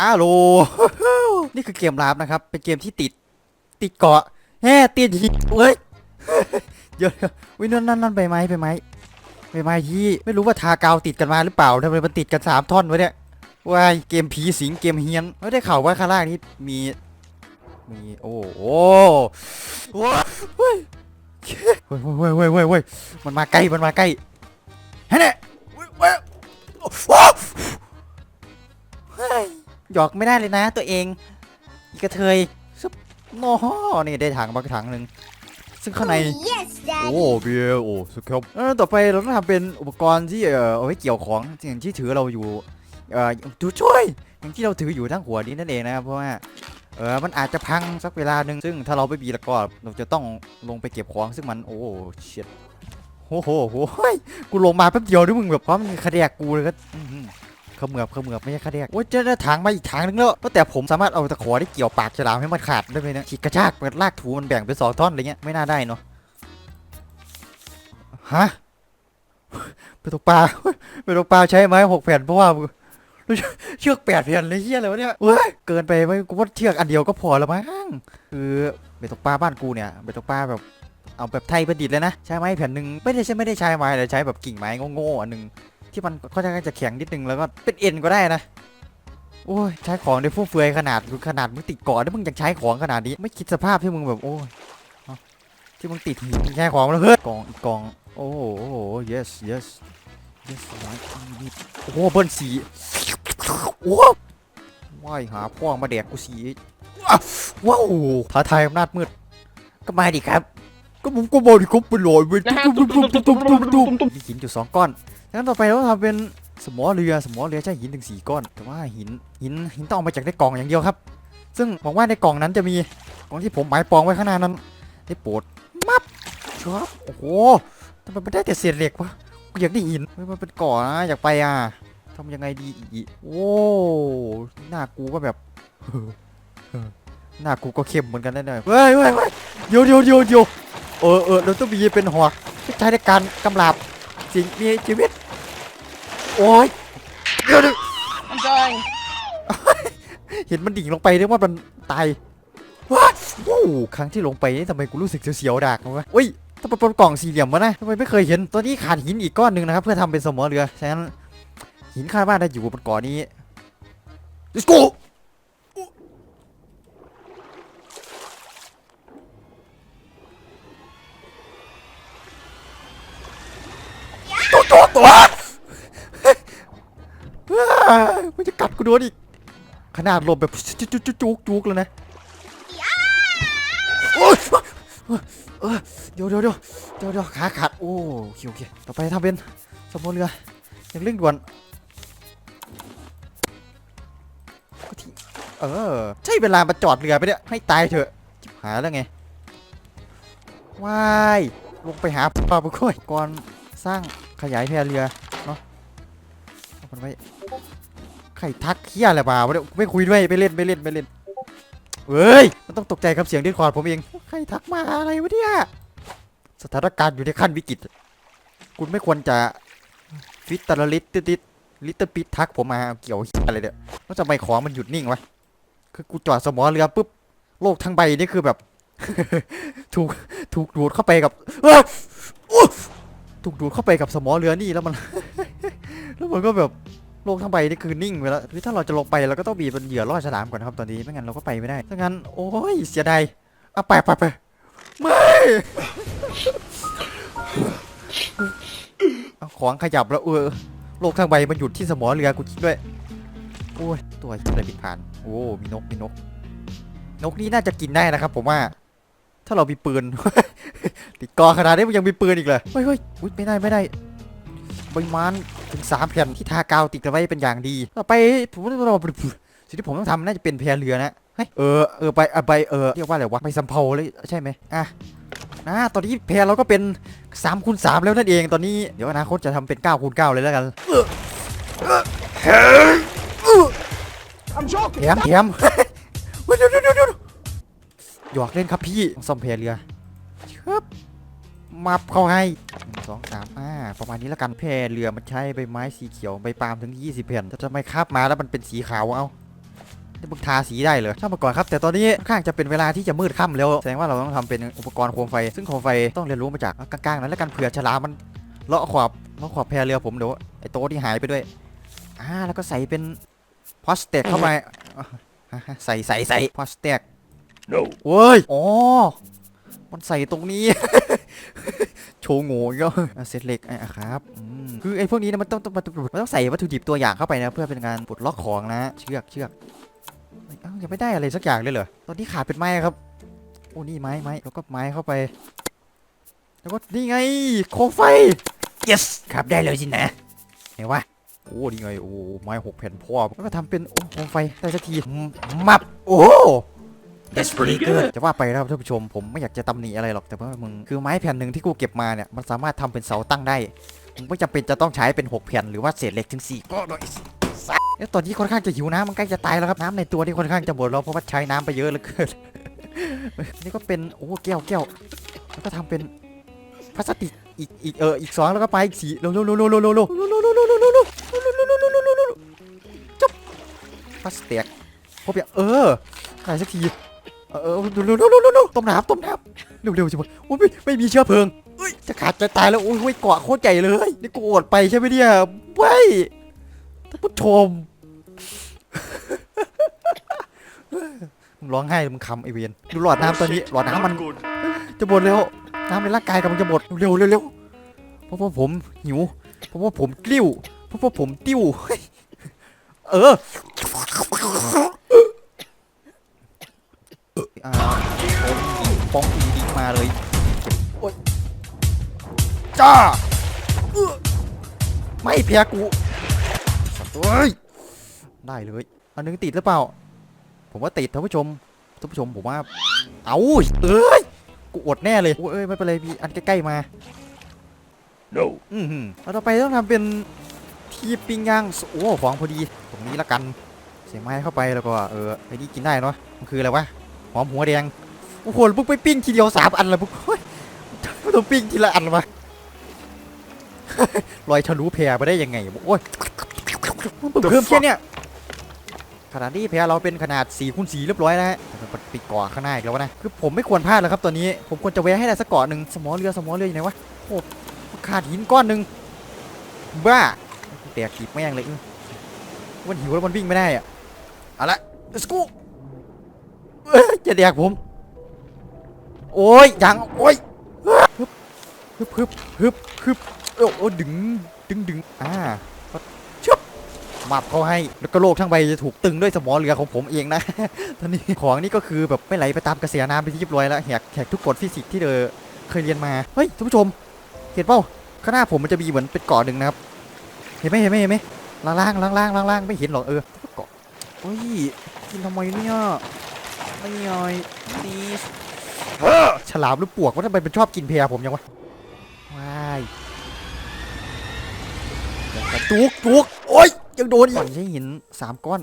อ้าโล นี่คือเกมลาบนะครับ เป็นเกมที่ติด ติดเกาะแฮ่ติดหินเฮ้ยเดี๋ยวๆวินั่นนั่นนั่นใบไม้ใบไม้ใบไม้ที่ไม่รู้ว่าทากาวติดกันมาหรือเปล่าทำไมมันติดกันสามท่อนวะเนี่ยว้ายเกมผีสิงเกมเฮียนไม่ได้ข่าวว่าข้างล่างนี้มีมีโอ้โหโอ้เฮ้ยเฮ้ยเฮ้ยเฮ้ยเฮ้ยเฮ้ยมันมาใกล้มันมาใกล้เฮ้ยเนี่ยว้ยเว้ยโอ้โหเฮ้ย หยอกไม่ได้เลยนะ ตัวเองอีกระเทยซุปโอ้โหนี่ได้ถังมาถังหนึ่งซึ่งข้างใน Yes, โอ้ Daddy. เบียร์โอ้สุดครับเออต่อไปเราต้องทำเป็นอุปกรณ์ที่เอ่อเอาไว้เกี่ยวของอย่างที่ถือเราอยู่เอ่อดูช่วยอย่างที่เราถืออยู่ทั้งหัวนี้นั่นเองนะครับเพราะว่าเออมันอาจจะพังสักเวลาหนึ่งซึ่งถ้าเราไม่มีแล้วก็เราจะต้องลงไปเก็บของซึ่งมันโอ้เชียดโอ้โหโอ้โหเฮ้ยกูลงมาแป๊บเดียวนี่มึงแบบพร้อมมึงคาเดียกกูเลยก็อื้อหือ เขมือบเขมือบไม่ใช่คาเดียกโอ้ยเจอได้ถังมาอีกถังนึงแล้วแต่ผมสามารถเอาตะขอที่เกี่ยวปากฉลามให้มันขาดได้ไหมเนี่ยฉีกกระชากเปิดลากถูมันแบ่งเป็นสองท่อนอะไรเงี้ยไม่น่าได้เนาะฮะไปตกปลาไปตกปลาใช้ไม้หกแผ่นเพราะว่าเชือกแปดแผ่นเลยเฮียอะไรวะเนี่ยเว้ยเกินไปไหมกูว่าเชือกอันเดียวก็พอแล้วมั้งคือไปตกปลาบ้านกูเนี่ยไปตกปลาแบบเอาแบบไทยประดิษฐ์เลยนะใช้ไม้แผ่นหนึ่งไม่ได้ใช้ไม่ได้ใช้ไม้แต่ใช้แบบกิ่งไม้โง่ๆอันหนึ่ง ที่มันค่อนข้างจะแข็งนิดนึงแล้วก็เป็นเอ็นก็ได้นะโอ้ยใช้ของในฟุ่มเฟือยขนาดขนาดมึงติดเกาะแล้วมึงยังใช้ของขนาดนี้ไม่คิดสภาพที่มึงแบบโอ้ยที่มึงติดหินแค่ของแล้วเฮ้ยกองอีกกองโอ้โหโอ้ yes yes yes โอ้โหเบิ้ลสีโอ้ว่ายหาพ่อมาแดกกูสีอ้าวว้าวท้าทายอำนาจมืดก็มาดิครับ ก็ผมก็บอกดิครับไปลอยไปนะฮะตุ้มตุ้มตุ้มตุ้มตุ้มตุ้มตุ้มมีหินอยู่สองก้อนงั้นต่อไปเราต้องทำเป็นสมอเรือสมอเรือใช่หินถึงสี่ก้อน แต่ว่าหินหินหินต้องเอามาจากในกล่องอย่างเดียวครับ ซึ่งหวังว่าในกล่องนั้นจะมีกล่องที่ผมหมายปองไว้ข้างหน้านั้น ได้โปรดมับครับโอ้โหทำไมมันได้แต่เศษเหล็กวะกูอยากได้หินเฮ้ยมันเป็นก่อนะอยากไปอะทำยังไงดีอีกโอ้หน้ากูก็แบบหน้ากูก็เข้มเหมือนกันแน่ๆเฮ้ยเฮ้ยเฮ้ยเดี๋ยวเดี๋ยวเดี๋ยวเดี๋ยวเออเออเราต้องมีเป็นหอกที่ใช้ในการกำราบสิ่งมีชีวิต โอ้ยเดี๋ยวเดี๋ยว I'm dying เห็นมันดิ่งลงไปเรียกว่ามันตายว้าวโอ้ครั้งที่ลงไปนี่ทำไมกูรู้สึกเสียวๆดักวะเฮ้ยถ้าเป็นกล่องสี่เหลี่ยมวะนะทำไมไม่เคยเห็นตัวนี้ขาดหินอีกก้อนหนึ่งนะครับ เพื่อทำเป็นสมอเรือฉะนั้นหินคาดว่าได้อยู่บนเกาะนี้ let's go ตัวมันจะกัดกูโดนอีก ขนาดหลบแบบจุกจุกจุกจุกจุกเลยนะโอ้ยเดี๋ยวเดี๋ยวเดี๋ยวเดี๋ยวเดี๋ยวขาขาดโอ้โอเคโอเคต่อไปทำเป็นสมมติเรืออย่างเร่งด่วนก็ที่เออ ใช่เวลามาจอดเรือไปเนี่ยให้ตายเถอะจิบหายแล้วไงว้ายลงไปหาปลาบุกอยก่อนสร้าง ขยายแพเรือเนาะเอามันไว้ใครทักเฮียอะไรมาวะเนี่ยไม่คุยด้วยไม่เล่นไม่เล่นไม่เล่นเฮ้ยมันต้องตกใจครับเสียงดิสคอร์ดผมเองใครทักมาอะไรวะเนี่ยสถานการณ์อยู่ในขั้นวิกฤต คุณไม่ควรจะฟิตตะละลิตติดลิตเตอร์ปิดทักผมมาเกี่ยวเหี้ยอะไรเนี่ยแล้วทำไมของมันหยุดนิ่งวะคือกูจอดสมอเรือปุ๊บโลกทั้งใบนี่คือแบบ ถูกถูกดูดเข้าไปกับอ้าวอู้ ถูกดูดเข้าไปกับสมอเรือนี่แล้วมัน แล้วมันก็แบบโลกทั้งใบนี่คือนิ่งไปแล้วคือถ้าเราจะลงไปเราก็ต้องบีบเป็นเหยื่อล่อฉลามก่อนนะครับตอนนี้ไม่งั้นเราก็ไปไม่ได้ถ้างั้นโอ้ยเสียดายเอาไปไปไปไม่เอาของขยับแล้วเออโลกทั้งใบมันหยุดที่สมอเรือกูคิดด้วยโอ้ยตัวอะไรบินผ่าน โอ้มีนกมีนก นกนี่น่าจะกินได้นะครับผมว่า ถ้าเรามีปืน ติดกอขนาดนี้มันยังมีปืนอีกเลยเฮ้ยเฮ้ยอุ๊ยไม่ได้ไม่ได้ใบไม้ถึงสามแผ่นที่ทากาวติดกันไว้เป็นอย่างดีต่อไปผมว่าเราสิ่งที่ผมต้องทำน่าจะเป็นแพเรือนะเฮ้ยเออเออใบอะใบเออเรียกว่าอะไรวะใบสำเภาเลยใช่ไหมอะนะตอนนี้แพเราก็เป็น3คูณ3แล้วนั่นเองตอนนี้เดี๋ยวอนาคตจะทำเป็น9คูณ9เลยแล้วกัน I'm joking แถมแถมเฮ้ยเดี๋ยวเดี๋ยวเดี๋ยวเดี๋ยว หยอกเล่นครับพี่ซ่อมแพเรือครับมับเข้าให้หนึ่งสองสามอ่าประมาณนี้แล้วกันแพเรือมันใช้ใบไม้สีเขียวใบปาล์มถึง 20แผ่นถ้าจะไมคาบมาแล้วมันเป็นสีขาวเอานี่มึงทาสีได้เลยช่างมาก่อนครับ แต่ตอนนี้ค่อนข้างจะเป็นเวลาที่จะมืดค่ำแล้ว แสดงว่าเราต้องทำเป็นอุปกรณ์โคมไฟ ซึ่งโคมไฟต้องเรียนรู้มาจากกลางๆนั้นแล้วกันเผื่อฉลามมันเลาะขอบเลาะขอบแพเรือผมเดี๋ยวไอ้โต๊ะที่หายไปด้วยอ่าแล้วก็ใส่เป็นพลาสติกเข้าไปใส่ใส่ใส่พลาสติก No. เว้ย อ๋อ มันใส่ตรงนี้ โชว์โง่อีก็เซตเหล็กอะครับอืมคือไอ้พวกนี้นะมันต้องต้องมันต้องมันต้องใส่วัตถุดิบตัวอย่างเข้าไปนะ เพื่อเป็นการปลดล็อกของนะ เชือกเชือกเอ้ยเอ้ายังไม่ได้อะไรสักอย่างเลยเหรอ ตอนนี้ขาดเป็นไม้ครับ โอ้นี่ไม้ไม้แล้วก็ไม้เข้าไป แล้วก็นี่ไงโคมไฟ yes ครับได้เลยสินะไหนวะโอ้นี่ไง โอ้ไม้หกแผ่นพ่อแล้วก็ทำเป็นโอ้โคมไฟได้สักทีอืมมับ โอ้ That's pretty good. จะว่าไปนะครับท่านผู้ชมผมไม่อยากจะตำหนิอะไรหรอกแต่ว่ามึงคือไม้แผ่นหนึ่งที่กูเก็บมาเนี่ยมันสามารถทำเป็นเสาตั้งได้มึงไม่จำเป็นจะต้องใช้เป็นหกแผ่นหรือว่าเศษเหล็กถึงสี่ก็ได้สัสเอ้ยตอนนี้ค่อนข้างจะหิวน้ำมันใกล้จะตายแล้วครับน้ำในตัวนี่ค่อนข้างจะหมดแล้วเพราะว่าใช้น้ำไปเยอะเหลือเกินนี่ก็เป็นโอ้แก้วแก้วแล้วก็ทำเป็นพลาสติกอีกอีกเอออีกสองแล้วก็ไปอีกสี่เร็วเร็วเร็วเร็วเร็วเร็วเร็วเร็วเร็วเร็วเร็วเร็วเร็วเร็วเร็วเร็วเร็วเร็วเร็วจบพลาสติกพบอย่างเออได้สักที เออเออเร็วเร็วเร็วต้มน้ำต้มน้ำเร็วเร็วจังวะโอ้ยไม่ไม่มีเชื้อเพลิงเอ้ยจะขาดจะตายแล้วโอ้ยเกาะโคตรใหญ่เลยนี่กูอดไปใช่ไหมเนี่ยเว้ยท่านผู้ชมมึงร้องไห้มึงคำไอเวียนดูหลอดน้ำตอนนี้หลอดน้ำมันจะหมดแล้วน้ำในร่างกายกำลังจะหมดเร็วเร็วเร็วเพราะว่าผมหิว เพราะว่าผมกลิ้ว เพราะว่าผมติ้ว เออ อ่าปองอีปองอีดิงมาเลยเก็บโอ๊ยจ้าเอื้อไม่แพ้กูสัตว์เอ้ยได้เลยอันนึงติดหรือเปล่า ผมว่าติดท่านผู้ชมท่านผู้ชมผมว่า เอาเอ้ยกูอดแน่เลยโอ้ยเอ้ยไม่เป็นไรมีอันใกล้ๆมา No. อือหือเอาต่อไปต้องทำเป็นที่ปิ้งย่างโอ้ของพอดี ตรงนี้ละกัน เสียไม้เข้าไปแล้วก็เออไอ้นี่กินได้เนาะมันคืออะไรวะ หอมหัวแดงโอ้โหพวกไปปิ้งทีเดียวสามอันเลยพวกเฮ้ยต้องปิ้งทีละอันวะลอยทะลุแพรไปได้ยังไงโอ้ยเพิ่มแค่เนี้ยขนาดนี้แพรเราเป็นขนาด4คูณ4เรียบร้อยแล้วฮะมันปิดเกาะข้างหน้าอีกแล้วนะ คือผมไม่ควรพลาดแล้วครับตอนนี้ ผมควรจะแวะให้ได้สักเกาะหนึ่งสมอเรือสมอเรืออยู่ไหนวะโอ้ขาดหินก้อนหนึ่งบ้าแตกกีบแม่งเลยอื้อมันหิวแล้วมันวิ่งไม่ได้อะเอาละ let's go จะแดกผม โอ้ยยังโอ้ยฮึบฮึบฮึบฮึบฮึบโอ้ดึงดึงดึงอ่าชึบมับเขาให้แล้วก็โลกทั้งใบจะถูกตึงด้วยสมอเรือของผมเองนะตอนนี้ของนี่ก็คือแบบไม่ไหลไปตามกระแสน้ำไปที่เรียบร้อยแล้วแหกแหกทุกกฎฟิสิกส์ที่เธอเคยเรียนมาเฮ้ยท่านผู้ชม เห็นเปล่าข้างหน้าผมมันจะมีเหมือนเป็นเกาะหนึ่งนะครับ เห็นไหมเห็นไหมเห็นไหมล่างล่างล่างล่างล่างล่างไม่เห็นหรอกเออเกาะเฮ้ยกินทำไมเนี่ย ไม่ย่อยนี่ฉลามหรือปวกว่าทำไมมันชอบกินเพลผมยังวะว้ายกระจุกจุกโอ๊ยยังโดนอีกใช้หินสามก้อน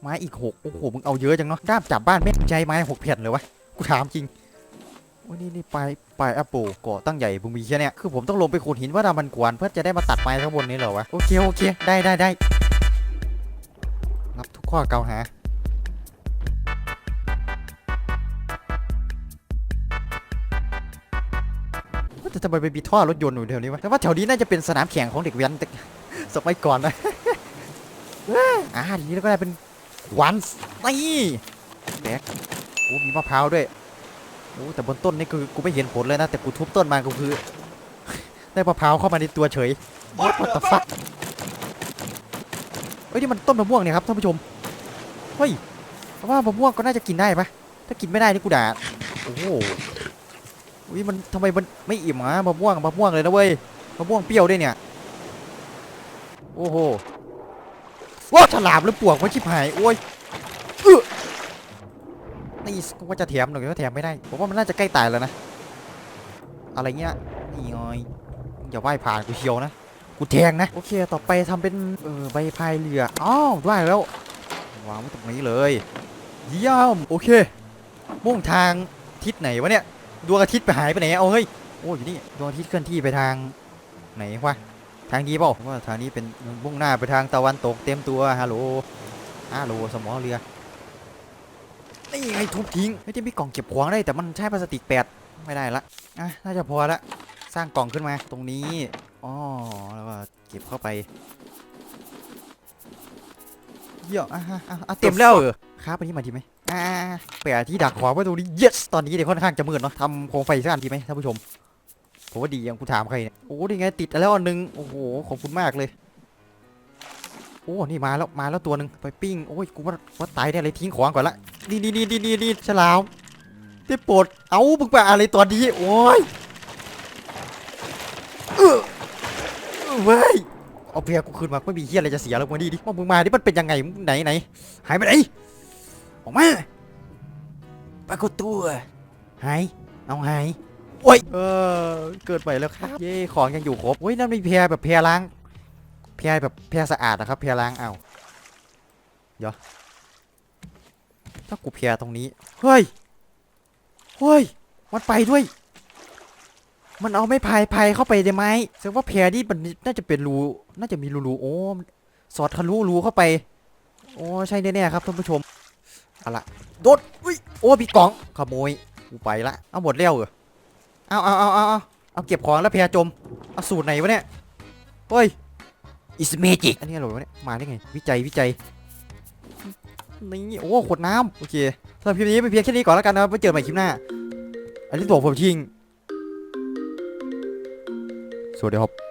ไม้อีกหกโอ้โหมึงเอาเยอะจังเนาะด้ามจับบ้านไม่ใช้ไม้หกแผ่นเลยวะกูถามจริงวันนี้นี่ไปไปแอปเปิลเกาะตั้งใหญ่บุมีแค่เนี้ยคือผมต้องลงไปขุดหินว่าดามันกวนเพื่อจะได้มาตัดไม้ข้างบนนี้เหรอวะโอเคโอเคได้ได้ได้รับทุกข้อกล่าวหา ทำไมไปมีท่อรถยนต์อยู่แถวนี้วะแต่ว่าแถวนี้น่าจะเป็นสนามแข่งของเด็กแว้นแต่สมัยก่อนนะอ่าทีนี้เราก็ได้เป็นวันนี่แบกโอ้มีมะพร้าวด้วยโอ้แต่บนต้นนี่คือกูไม่เห็นผลเลยนะ แต่กูทุบต้นมากูคือ ได้มะพร้าวเข้ามาในตัวเฉย What the fuck เฮ้ยนี่มันต้นมะม่วงเนี่ยครับท่านผู้ชมเฮ้ยเพราะว่ามะม่วงก็น่าจะกินได้ปะถ้ากินไม่ได้นี่กูด่าโอ้โห อุ้ยมันทำไมมันไม่อิ่มอะมะม่วงมะม่วงเลยนะเว้ยมะม่วงเปรี้ยวด้วยเนี่ย โอ้โหว้าฉลามหรือปวกวะชิบหายโอ้ยเออนี่กูว่าจะแถมหน่อยก็แถมไม่ได้ผมว่ามันน่าจะใกล้ตายแล้วนะ อะไรเงี้ยนี่ไงอย่าว่ายผ่านกูเชียวนะกูแทงนะโอเคต่อไปทำเป็นเออใบพายเรืออ้าวได้แล้ววางไว้ตรงนี้เลยเยี่ยมโอเค มุ่งทางทิศไหนวะเนี่ย ดวงอาทิตย์ไปหายไปไหนเอาเฮ้ยโอ้ยอยู่นี่ดวงอาทิตย์เคลื่อนที่ไปทางไหนวะทางนี้เปล่าว่าทางนี้เป็นมุ่งหน้าไปทางตะวันตกเต็มตัวฮัลโหลฮัลโหลสมอเรือนี่ไงทุบทิ้งไอ้ที่มีกล่องเก็บของได้แต่มันใช้พลาสติกแปดไม่ได้ละอะน่าจะพอละสร้างกล่องขึ้นมาตรงนี้อ๋อแล้วก็เก็บเข้าไปเยอะอะฮะอะอะเต็มแล้วเออครับอันนี้มาดีไหม อ่าแปะที่ดักของไว้ตรงนี้ yes ตอนนี้เดี๋ยวค่อนข้างจะมืดเนาะทำโคมไฟสักอันดีไหมท่านผู้ชมผมว่าดีอยังกูถามใครเนี่ยโอ้ดีไงติดแล้วอันหนึงโอ้โหขอบคุณมากเลย โอ้นี่มาแล้วมาแล้วตัวหนึ่งไปปิ้งโอ้ยกูว่าว่าตายได้เลยทิ้งของก่อนละนี่นี่นี่นี่นี่นี่ฉลามได้โปรดเอามึงไปอะไรตอนนี้โอ้ยเออเว้ยเอาเพียกูคืนมาไม่มีเฮียอะไรจะเสียแล้วมึงดีดิมึงมาดิมันเป็นยังไงไหนไหนหายไปไหน ออกมา ปรากฏตัว หาย เอาหาย โอ้ย เออ เกิดใหม่แล้วครับ เย่ของยังอยู่ครบโอ้ยนั่นมีเพียแบบเพียล้าง แพรแบบแพรสะอาดนะครับ แพรล้าง เอาเดี๋ยว ถ้ากูแพรตรงนี้ เฮ้ย เฮ้ย มันไปด้วย มันเอาไม่พายพายเข้าไปได้ไหมแสดงว่าแพรนี่มันน่าจะเป็นรู น่าจะมีรูรูโอ้มันสอดทะลุรูเข้าไป โอ้ ใช่แน่ๆครับท่านผู้ชม เอาละโดดอุ้ยโอ้พี่กล่องขโมยกูไปละเอาหมดแล้วเหรอเอาเอาเอาเอาเอาเอาเก็บของแล้วแพรจมเอาสูตรไหนวะเนี่ยเฮ้ย It's magic อันนี้อะไรวะเนี่ยมาได้ไงวิจัยวิจัยนี่โอ้ขวดน้ำโอเคสำหรับคลิปนี้เป็นเพียงแค่นี้ก่อนแล้วกันนะครับไว้เจอกันใหม่คลิปหน้า อันนี้ตัวผมทิ้งสวัสดีครับ